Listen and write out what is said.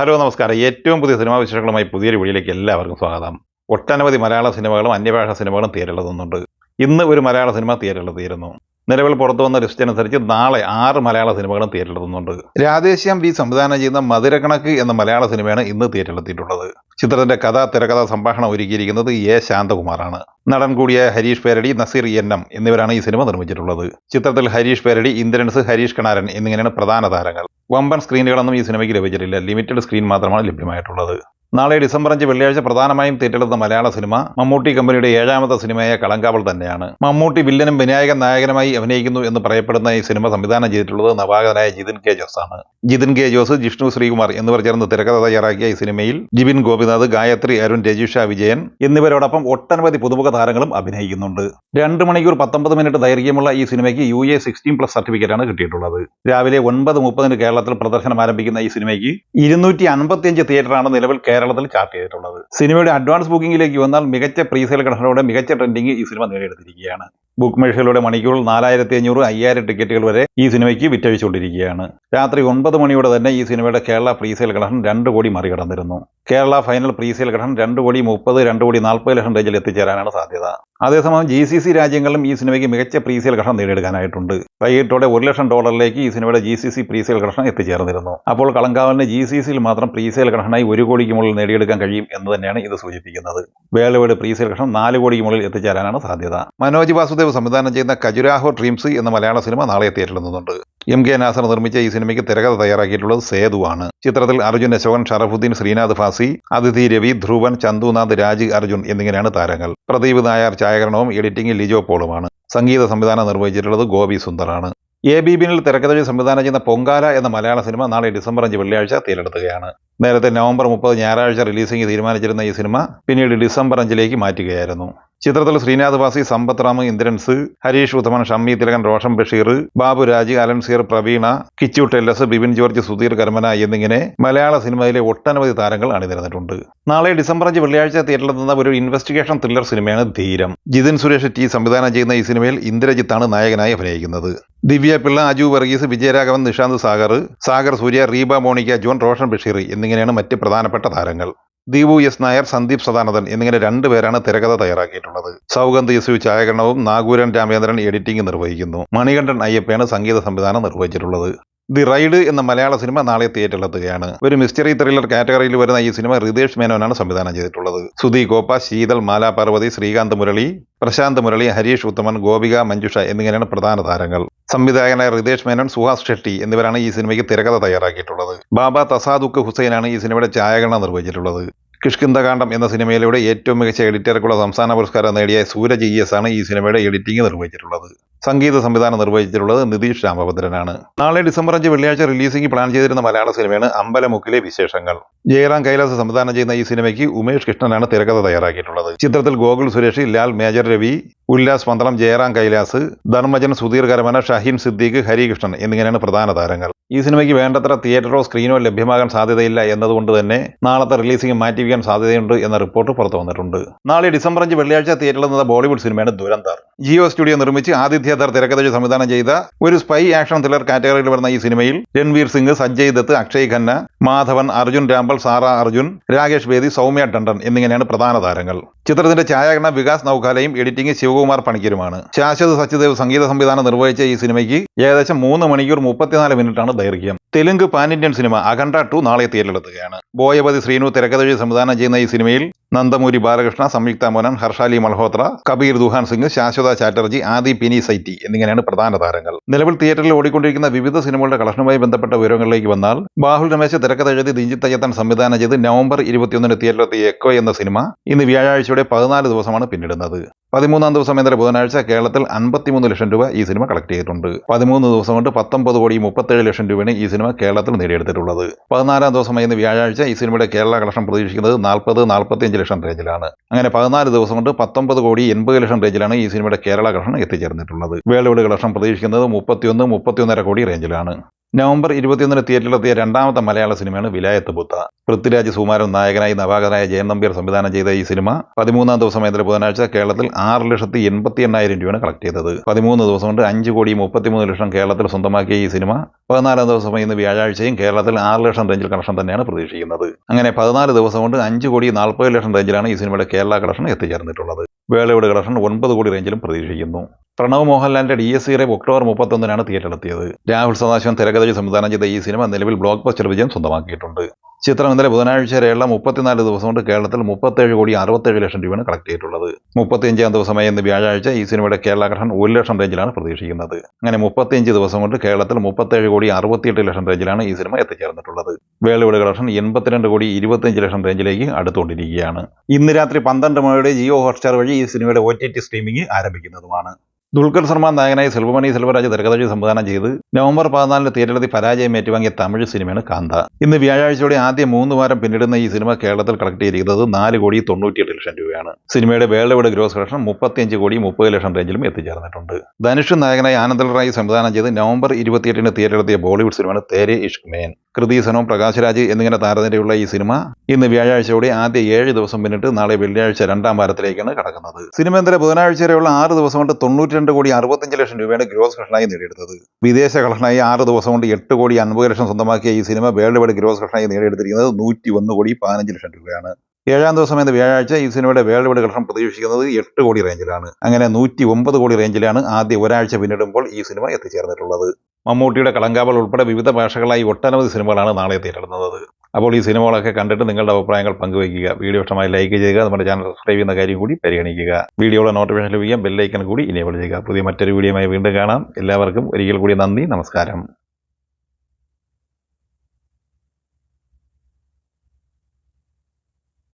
Hello നമസ്കാരം. ഏറ്റവും പുതിയ സിനിമാ വിശേഷങ്ങളുമായി പുതിയൊരു വീഡിയോയിലേക്ക് എല്ലാവർക്കും സ്വാഗതം. ഒട്ടനവധി മലയാള സിനിമകളും അന്യഭാഷാ സിനിമകളും തീരെഴുതുന്നുണ്ട് ഇന്ന് ഒരു മലയാള സിനിമ തീരെഴുതിയിരുന്നു നിലവിൽ പുറത്തു വന്ന ലിസ്റ്റ് അനുസരിച്ച് നാളെ ആറ് മലയാള സിനിമകളും തിയേറ്ററിലെത്തുന്നുണ്ട് രാധേശ്യാം വി സംവിധാനം ചെയ്യുന്ന മധുരക്കണക്ക് എന്ന മലയാള സിനിമയാണ് ഇന്ന് തിയേറ്ററിലെത്തിയിട്ടുള്ളത് ചിത്രത്തിന്റെ കഥ തിരക്കഥ സംഭാഷണം ഒരുക്കിയിരിക്കുന്നത് എ ശാന്തകുമാറാണ്. നടൻ കൂടിയ ഹരീഷ് പേരടി നസീർ എൻ എം എന്നിവരാണ് ഈ സിനിമ നിർമ്മിച്ചിട്ടുള്ളത്. ചിത്രത്തിൽ ഹരീഷ് പേരടി ഇന്ദ്രൻസ് ഹരീഷ് കണാരൻ എന്നിങ്ങനെയാണ് പ്രധാന താരങ്ങൾ. വമ്പൻ സ്ക്രീനുകളൊന്നും ഈ സിനിമയ്ക്ക് ലഭിച്ചിട്ടില്ല. ലിമിറ്റഡ് സ്ക്രീൻ മാത്രമാണ് ലഭ്യമായിട്ടുള്ളത്. നാളെ ഡിസംബർ അഞ്ച് വെള്ളിയാഴ്ച പ്രധാനമായും തീറ്റെടുത്ത മലയാള സിനിമ മമ്മൂട്ടി കമ്പനിയുടെ ഏഴാമത്തെ സിനിമയായ കളങ്കാവൾ തന്നെയാണ്. മമ്മൂട്ടി വില്ലനും വിനായകൻ നായകനുമായി അഭിനയിക്കുന്നു എന്ന് പറയപ്പെടുന്ന ഈ സിനിമ സംവിധാനം ചെയ്തിട്ടുള്ളത് നവാഗതനായ ജിതിൻ കെ ജോസ് ആണ്. ജിതിൻ കെ ജോസ് ജിഷ്ണു ശ്രീകുമാർ എന്നിവർ ചേർന്ന് തിരക്കഥ തയ്യാറാക്കിയ ഈ സിനിമയിൽ ജിബിൻ ഗോപിനാഥ് ഗായത്രി അരുൺ രജിഷ വിജയൻ എന്നിവരോടൊപ്പം ഒട്ടനവധി പുതുമുഖ താരങ്ങളും അഭിനയിക്കുന്നുണ്ട്. രണ്ട് മണിക്കൂർ പത്തൊമ്പത് മിനിറ്റ് ദൈർഘ്യമുള്ള ഈ സിനിമയ്ക്ക് യു എ സിക്സ്റ്റീൻ പ്ലസ് സർട്ടിഫിക്കറ്റാണ് കിട്ടിയിട്ടുള്ളത്. രാവിലെ ഒൻപത് മുപ്പതിന് കേരളത്തിൽ പ്രദർശനം ആരംഭിക്കുന്ന ഈ സിനിമയ്ക്ക് ഇരുന്നൂറ്റി അൻപത്തിയഞ്ച് തിയേറ്ററാണ് നിലവിൽ കേരളത്തിൽ ചാർട്ട് ചെയ്തിട്ടുള്ളത്. സിനിമയുടെ അഡ്വാൻസ് ബുക്കിംഗിലേക്ക് വന്നാൽ മികച്ച പ്രീസെയിൽ ഘടനയോടെ മികച്ച ട്രെൻഡിംഗ് ഈ സിനിമ നേടിയെടുത്തിരിക്കുകയാണ്. ബുക്ക് മേഴ്സുകളുടെ മണിക്കൂറിൽ നാലായിരത്തി അഞ്ഞൂറ് അയ്യായിരം ടിക്കറ്റുകൾ വരെ ഈ സിനിമയ്ക്ക് വിറ്റഴിച്ചുകൊണ്ടിരിക്കുകയാണ്. രാത്രി ഒൻപത് മണിയോടെ തന്നെ ഈ സിനിമയുടെ കേരള പ്രീസെയിൽ ഘടകം രണ്ട് കോടി മറികടന്നിരുന്നു. കേരള ഫൈനൽ പ്രീസെയിൽ ഘടകം രണ്ട് കോടി മുപ്പത് രണ്ട് കോടി നാൽപ്പത് ലക്ഷം റേഞ്ചിൽ എത്തിച്ചേരാനാണ് സാധ്യത. അതേസമയം ജി സി സി രാജ്യങ്ങളിലും ഈ സിനിമയ്ക്ക് മികച്ച പ്രീസെയിൽ ഘടകം നേടിയെടുക്കാനായിട്ടുണ്ട്. വൈകിട്ടോടെ ഒരു ലക്ഷം ഡോളറിലേക്ക് ഈ സിനിമയുടെ ജി സി സി പ്രീസെയിൽ ഘടകം എത്തിച്ചേർന്നിരുന്നു. അപ്പോൾ കളങ്കാവലിന് ജി സി സിയിൽ മാത്രം പ്രീസെയിൽ ഘടകനായി ഒരു കോടിക്ക് മുകളിൽ നേടിയെടുക്കാൻ കഴിയും എന്ന് തന്നെയാണ് ഇത് സൂചിപ്പിക്കുന്നത്. വേൾഡ് പ്രീസെയിൽ ഘടകം നാല് കോടിക്ക് മുകളിൽ എത്തിച്ചേരാനാണ് സാധ്യത. മനോജ് വാസുദേവ് സംവിധാനം ചെയ്യുന്ന കജുരാഹോ ഡ്രീംസ് എന്ന മലയാള സിനിമ നാളെ തിയേറ്ററിലെത്തുന്നുണ്ട് എം കെ നാസർ നിർമ്മിച്ച ഈ സിനിമയ്ക്ക് തിരകഥ തയ്യാറാക്കിയിട്ടുള്ളത് സേതുവാണ് ചിത്രത്തിൽ അർജുൻ അശോകൻ ഷറഫുദ്ദീൻ ശ്രീനാഥ് ഫാസി അതിഥി രവി ധ്രുവൻ ചന്തുനാഥ് രാജ് അർജുൻ എന്നിങ്ങനെയാണ് താരങ്ങൾ. പ്രദീപ് നായർ ഛായാകരണവും എഡിറ്റിംഗ് ലിജോ പോളുമാണ്. സംഗീത സംവിധാനം നിർവഹിച്ചിട്ടുള്ളത് ഗോപി സുന്ദറാണ്. എ ബി ബിനിൽ തിരക്കഥയിൽ സംവിധാനം ചെയ്യുന്ന പൊങ്കാല എന്ന മലയാള സിനിമ നാളെ ഡിസംബർ അഞ്ച് വെള്ളിയാഴ്ച തീരെടുത്തുകയാണ് നേരത്തെ നവംബർ മുപ്പത് ഞായറാഴ്ച റിലീസിംഗ് തീരുമാനിച്ചിരുന്ന ഈ സിനിമ പിന്നീട് ഡിസംബർ അഞ്ചിലേക്ക് മാറ്റുകയായിരുന്നു. ചിത്രത്തിൽ ശ്രീനാഥ് വാസി സമ്പത്ത് റാം ഇന്ദ്രൻസ് ഹരീഷ് ഉത്തമൻ ഷമ്മി തിലകൻ റോഷൻ ബഷീർ ബാബുരാജ് അലൻസീർ പ്രവീണ കിച്ചു ടെല്ലസ് ബിപിൻ ജോർജ് സുധീർ കർമന എന്നിങ്ങനെ മലയാള സിനിമയിലെ ഒട്ടനവധി താരങ്ങൾ അണിനിരന്നിട്ടുണ്ട്. നാളെ ഡിസംബർ അഞ്ച് വെള്ളിയാഴ്ച തിയേറ്ററിൽ തിയേറ്ററിലെത്തുന്ന ഒരു ഇൻവെസ്റ്റിഗേഷൻ ത്രില്ലർ സിനിമയാണ് ധീരം. ജിതിൻ സുരേഷ് ടി സംവിധാനം ചെയ്യുന്ന ഈ സിനിമയിൽ ഇന്ദ്രജിത്താണ് നായകനായി അഭിനയിക്കുന്നത്. ദിവ്യ പിള്ള അജു വർഗീസ് വിജയരാഘവൻ നിഷാന്ത് സാഗർ സാഗർ സൂര്യ റീബ മോണിക്ക ജോൺ റോഷൻ ബഷീർ എന്നിങ്ങനെയാണ് മറ്റ് പ്രധാനപ്പെട്ട താരങ്ങൾ. ദീപു എസ് നായർ സന്ദീപ് സദാനന്ദൻ എന്നിങ്ങനെ രണ്ടുപേരാണ് തിരക്കഥ തയ്യാറാക്കിയിട്ടുള്ളത്. സൗഗന്ധ യസു ഛായാകരണവും നാഗൂരൻ രാമേന്ദ്രൻ എഡിറ്റിംഗ് നിർവഹിക്കുന്നു. മണികണ്ഠൻ അയ്യപ്പയാണ് സംഗീത സംവിധാനം നിർവഹിച്ചിട്ടുള്ളത്. ദി റൈഡ് എന്ന മലയാള സിനിമ നാളെ തിയേറ്ററിലെത്തുകയാണ് ഒരു മിസ്റ്ററി ത്രില്ലർ കാറ്റഗറിയിൽ വരുന്ന ഈ സിനിമ റിതേഷ് മേനോനാണ് സംവിധാനം ചെയ്തിട്ടുള്ളത്. സുധി ഗോപ ശീതൽ മാലാ പാർവതി ശ്രീകാന്ത് മുരളി പ്രശാന്ത് മുരളി ഹരീഷ് ഉത്തമൻ ഗോപിക മഞ്ജുഷ എന്നിങ്ങനെയാണ് പ്രധാന താരങ്ങൾ. സംവിധായകനായ റിതേഷ് മേനോൻ സുഹാസ് ഷെട്ടി എന്നിവരാണ് ഈ സിനിമയ്ക്ക് തിരക്കഥ തയ്യാറാക്കിയിട്ടുള്ളത്. ബാബ തസാദുക്ക് ഹുസൈനാണ് ഈ സിനിമയുടെ ഛായാഗ്രഹണം നിർവഹിച്ചിട്ടുള്ളത്. കിഷ്കിന്ദകാന്ഡം എന്ന സിനിമയിലൂടെ ഏറ്റവും മികച്ച എഡിറ്റർക്കുള്ള സംസ്ഥാന പുരസ്കാരം നേടിയ സൂരജ് ഇ എസ് ആണ് ഈ സിനിമയുടെ എഡിറ്റിംഗ് നിർവഹിച്ചിട്ടുള്ളത്. സംഗീത സംവിധാനം നിർവഹിച്ചിട്ടുള്ളത് നിതീഷ് രാമഭദ്രനാണ്. നാളെ ഡിസംബർ അഞ്ച് വെള്ളിയാഴ്ച റിലീസിംഗ് പ്ലാൻ ചെയ്തിരുന്ന മലയാള സിനിമയാണ് അമ്പലമുക്കിലെ വിശേഷങ്ങൾ. ജയറാം കൈലാസ് സംവിധാനം ചെയ്യുന്ന ഈ സിനിമയ്ക്ക് ഉമേഷ് കൃഷ്ണനാണ് തിരക്കഥ തയ്യാറാക്കിയിട്ടുള്ളത്. ചിത്രത്തിൽ ഗോകുൽ സുരേഷ് ലാൽ മേജർ രവി ഉല്ലാസ് പന്തളം ജയറാം കൈലാസ് ധർമ്മജൻ സുധീർ കരമന ഷഹീൻ സിദ്ദീഖ് ഹരികൃഷ്ണൻ എന്നിങ്ങനെയാണ് പ്രധാന താരങ്ങൾ. ഈ സിനിമയ്ക്ക് വേണ്ടത്ര തിയേറ്ററോ സ്ക്രീനോ ലഭ്യമാകാൻ സാധ്യതയില്ല എന്നതുകൊണ്ട് തന്നെ നാളത്തെ റിലീസിംഗ് മാറ്റിവെക്കാൻ സാധ്യതയുണ്ട് എന്ന റിപ്പോർട്ട് പുറത്തു വന്നിട്ടുണ്ട് നാളെ ഡിസംബർ അഞ്ച് വെള്ളിയാഴ്ച തിയേറ്ററിൽ നിന്ന ബോളിവുഡ് സിനിമയാണ് ദുരന്തർ. ജിയോ സ്റ്റുഡിയോ നിർമ്മിച്ച് ആദിത്യധർ തിരക്കഥ സംവിധാനം ചെയ്ത ഒരു സ്പൈ ആക്ഷൻ ത്രില്ലർ കാറ്റഗറിയിൽ വരുന്ന ഈ സിനിമയിൽ രൺവീർ സിംഗ് സഞ്ജയ് ദത്ത് അക്ഷയ് ഖന്ന മാധവൻ അർജുൻ രാംബൽ സാറ അർജുൻ രാകേഷ് ബേദി സൗമ്യ ടണ്ടൻ എന്നിങ്ങനെയാണ് പ്രധാന താരങ്ങൾ. ചിത്രത്തിന്റെ ഛായാഗ്രഹണം വികാസ് നൌഖാലയും എഡിറ്റിംഗ് ശിവകുമാർ പണിക്കരുമാണ്. ശാശ്വത് സത്യദേവ് സംഗീത സംവിധാനം നിർവഹിച്ച ഈ സിനിമയ്ക്ക് ഏകദേശം മൂന്ന് മണിക്കൂർ മുപ്പത്തിനാല് മിനിറ്റാണ് ദൈർഘ്യം. Telugu pan Indian cinema Akhanda two നാളെ തിയേറ്ററിലെത്തുകയാണ് ബോയപതി ശ്രീനു തിരക്കഥഴി സംവിധാനം ചെയ്യുന്ന ഈ സിനിമയിൽ നന്ദമൂരി ബാലകൃഷ്ണ സംയുക്ത മോനൻ ഹർഷാലി മൽഹോത്ര കബീർ ദുഹാൻ സിംഗ് ശാശ്വത ചാറ്റർജി ആദി പിനി സൈറ്റി എന്നിങ്ങനെയാണ് പ്രധാന താരങ്ങൾ. നിലവിൽ തിയേറ്ററിൽ ഓടിക്കൊണ്ടിരിക്കുന്ന വിവിധ സിനിമകളുടെ കളക്ഷനുമായി ബന്ധപ്പെട്ട വിവരങ്ങളിലേക്ക് വന്നാൽ ബാഹുൽ രമേശ് തിരക്കഥ എഴുതി ദിഞ്ചിത് അയ്യത്തൻ സംവിധാനം ചെയ്ത് നവംബർ ഇരുപത്തിയൊന്നിന് തിയേറ്ററിലെത്തിയ എക്കോ എന്ന സിനിമ ഇന്ന് വ്യാഴാഴ്ചയുടെ പതിനാല് ദിവസമാണ് പിന്നിടുന്നത്. പതിമൂന്നാം ദിവസം ഇന്നലെ ബുധനാഴ്ച കേരളത്തിൽ അൻപത്തിമൂന്ന് ലക്ഷം രൂപ ഈ സിനിമ കളക്ട് ചെയ്തിട്ടുണ്ട്. പതിമൂന്ന് ദിവസം കൊണ്ട് പത്തൊമ്പത് കോടി മുപ്പത്തേഴ് ലക്ഷം രൂപയാണ് ഈ സിനിമ കേരളത്തിൽ നേടിയെടുത്തിട്ടുള്ളത് പതിനാലാം ദിവസം ഇന്ന് വ്യാഴാഴ്ച ഈ സിനിമയുടെ കേരള കളക്ഷൻ പ്രതീക്ഷിക്കുന്നത് നാൽപ്പത് നാൽപ്പത്തിയഞ്ച് ലക്ഷം റേഞ്ചിലാണ് അങ്ങനെ പതിനാല് ദിവസം കൊണ്ട് പത്തൊമ്പത് കോടി എൺപത് ലക്ഷം റേഞ്ചിലാണ് ഈ സിനിമയുടെ കേരള കളക്ഷൻ എത്തിച്ചേർന്നിട്ടുള്ളത്. വേൾഡ് കളക്ഷൻ പ്രതീക്ഷിക്കുന്നത് മുപ്പത്തിയൊന്ന് മുപ്പത്തിയൊന്നര കോടി റേഞ്ചിലാണ് നവംബർ ഇരുപത്തിയൊന്നിന് തിയേറ്ററിലെത്തിയ രണ്ടാമത്തെ മലയാള സിനിമയാണ് വിലായത്ത് ബുദ്ധ പൃഥ്വിരാജ് സുമാരൻ നായകനായി നവാഗതനായ ജയൻ നമ്പ്യാർ സംവിധാനം ചെയ്ത ഈ സിനിമ പതിമൂന്നാം ദിവസം ഇന്നലെ ബുധനാഴ്ച കേരളത്തിൽ ആറ് ലക്ഷത്തി എൺപത്തി എണ്ണായിരം രൂപയാണ് കളക്ട് ചെയ്തത്. പതിമൂന്ന് ദിവസം കൊണ്ട് അഞ്ച് കോടി മുപ്പത്തിമൂന്ന് ലക്ഷം കേരളത്തിൽ സ്വന്തമാക്കിയ ഈ സിനിമ പതിനാലാം ദിവസം ഇന്ന് വ്യാഴാഴ്ചയും കേരളത്തിൽ ആറ് ലക്ഷം റേഞ്ചിൽ കളക്ഷൻ തന്നെയാണ് പ്രതീക്ഷിക്കുന്നത്. അങ്ങനെ പതിനാല് ദിവസം കൊണ്ട് അഞ്ച് കോടി നാൽപ്പത് ലക്ഷം റേഞ്ചിലാണ് ഈ സിനിമയുടെ കേരള കളക്ഷൻ എത്തിച്ചേർന്നിട്ടുള്ളത്. വേളയുടെ കളക്ഷൻ ഒൻപത് കോടി റേഞ്ചിലും പ്രതീക്ഷിക്കുന്നു. പ്രണവ് മോഹൻലാലിന്റെ ഡി എസ് സിയുടെ ഒക്ടോബർ മുപ്പത്തൊന്നിനാണ് തിയേറ്ററിലെത്തിയത് രാഹുൽ സദാശിവൻ തിരക്കഥയിൽ സംവിധാനം ചെയ്ത ഈ സിനിമ നിലവിൽ ബ്ലോക്ക് ബസ്റ്റർ വിജയം സ്വന്തമാക്കിയിട്ടുണ്ട്. ചിത്രം ഇന്നലെ ബുധനാഴ്ച വരെയുള്ള മുപ്പത്തിനാല് ദിവസം കൊണ്ട് കേരളത്തിൽ മുപ്പത്തേഴ് കോടി അറുപത്തേഴ് ലക്ഷം രൂപയാണ് കളക്ട് ചെയ്തിട്ടുള്ളത്. മുപ്പത്തിയഞ്ചാം ദിവസമായ ഇന്ന് വ്യാഴാഴ്ച ഈ സിനിമയുടെ കേരള ഘട്ടം ഒരു ലക്ഷം റേഞ്ചിലാണ് പ്രതീക്ഷിക്കുന്നത്. അങ്ങനെ മുപ്പത്തിയഞ്ച് ദിവസം കൊണ്ട് കേരളത്തിൽ മുപ്പത്തേഴ് കോടി അറുപത്തിയെട്ട് ലക്ഷം റേഞ്ചിലാണ് ഈ സിനിമ എത്തിച്ചേർന്നിട്ടുള്ളത്. വേൾഡ് കളക്ഷൻ എൺപത്തിരണ്ട് കോടി ഇരുപത്തിയഞ്ച് ലക്ഷം റേഞ്ചിലേക്ക് അടുത്തുകൊണ്ടിരിക്കുകയാണ്. ഇന്ന് രാത്രി പന്ത്രണ്ട് മണിയുടെ ജിയോ ഹോട്ട്സ്റ്റാർ വഴി ഈ സിനിമയുടെ ഒ ടി ടി സ്ട്രീമിംഗ് ആരംഭിക്കുന്നതുമാണ്. ദുൽഖർ സൽമാൻ നായകനായി സെൽവമണി സെൽവരാജ് തിരക്കഥി സംവിധാനം ചെയ്ത് നവംബർ പതിനാലിന് തിയേറ്ററിൽ പരാജയം ഏറ്റുവാങ്ങിയ തമിഴ് സിനിമയാണ് കാന്ത. ഇന്ന് വ്യാഴാഴ്ചയോടെ ആദ്യ മൂന്ന് വാരം പിന്നിടുന്ന ഈ സിനിമ കേരളത്തിൽ കളക്ട് ചെയ്തിരിക്കുന്നത് നാല് കോടി തൊണ്ണൂറ്റിയെട്ട് ലക്ഷം രൂപയാണ്. സിനിമയുടെ വേൾഡ് വൈഡ് ഗ്രോസ് കളക്ഷൻ മുപ്പത്തിയഞ്ച് കോടി മുപ്പത് ലക്ഷം റേഞ്ചിലും എത്തിച്ചേർന്നിട്ടുണ്ട്. ധനുഷ് നായകനായി ആനന്ദൽ റായി സംവിധാനം ചെയ്ത് നവംബർ ഇരുപത്തിയെട്ടിന് തിയേറ്ററിലെത്തിയ ബോളിവുഡ് സിനിമയാണ് തേരെ ഇഷ്ക് മേൻ. കൃതി സനോം പ്രകാശ് എന്നിങ്ങനെ താരനിരയുള്ള ഈ സിനിമ ഇന്ന് വ്യാഴാഴ്ചയോടെ ആദ്യ ഏഴ് ദിവസം പിന്നിട്ട് നാളെ വെള്ളിയാഴ്ച രണ്ടാം വാരത്തിലേക്കാണ് കടക്കുന്നത്. സിനിമ ഇന്നലെ ബുധനാഴ്ച വരെയുള്ള ആറ് ദിവസം കൊണ്ട് തൊണ്ണൂറ്റി രണ്ട് കോടി അറുപത്തഞ്ച് ലക്ഷം രൂപയാണ് ഗ്രോസ് കളക്ഷനായി നേടിയെടുത്തത്. വിദേശ കളക്ഷനായി ആറ് ദിവസം കൊണ്ട് എട്ട് കോടി അൻപത് ലക്ഷം സ്വന്തമാക്കിയ ഈ സിനിമ വേൾഡ് വൈഡ് ഗ്രോസ് കളക്ഷനായി നേടിയെടുത്തിരിക്കുന്നത് നൂറ്റി ഒന്ന് കോടി പതിനഞ്ച് ലക്ഷം രൂപയാണ്. ഏഴാം ദിവസം എന്ന വ്യാഴാഴ്ച ഈ സിനിമയുടെ വേൾഡ് വൈഡ് കളക്ഷൻ പ്രതീക്ഷിക്കുന്നത് എട്ട് കോടി റേഞ്ചിലാണ്. അങ്ങനെ നൂറ്റി ഒമ്പത് കോടി റേഞ്ചിലാണ് ആദ്യ ഒരാഴ്ച പിന്നിടുമ്പോൾ ഈ സിനിമ എത്തിച്ചേർന്നിട്ടുള്ളത്. മമ്മൂട്ടിയുടെ കളങ്കാവൽ ഉൾപ്പെടെ വിവിധ ഭാഷകളായി ഒട്ടനവധി സിനിമകളാണ് നാളെ തീരുന്നത് അപ്പോൾ ഈ സിനിമകളൊക്കെ കണ്ടിട്ട് നിങ്ങളുടെ അഭിപ്രായങ്ങൾ പങ്കുവയ്ക്കുക. വീഡിയോ ഇഷ്ടമായി ലൈക്ക് ചെയ്യുക. നമ്മുടെ ചാനൽ സബ്സ്ക്രൈബ് ചെയ്യുന്ന കാര്യം കൂടി പരിഗണിക്കുക. വീഡിയോയുടെ നോട്ടിഫിക്കേഷൻ ലഭിക്കാൻ ബെല്ലൈക്കൻ കൂടി ഇനേബിൾ ചെയ്യുക. പുതിയ മറ്റൊരു വീഡിയോയുമായി വീണ്ടും കാണാം. എല്ലാവർക്കും ഒരിക്കൽ കൂടി നന്ദി. നമസ്കാരം.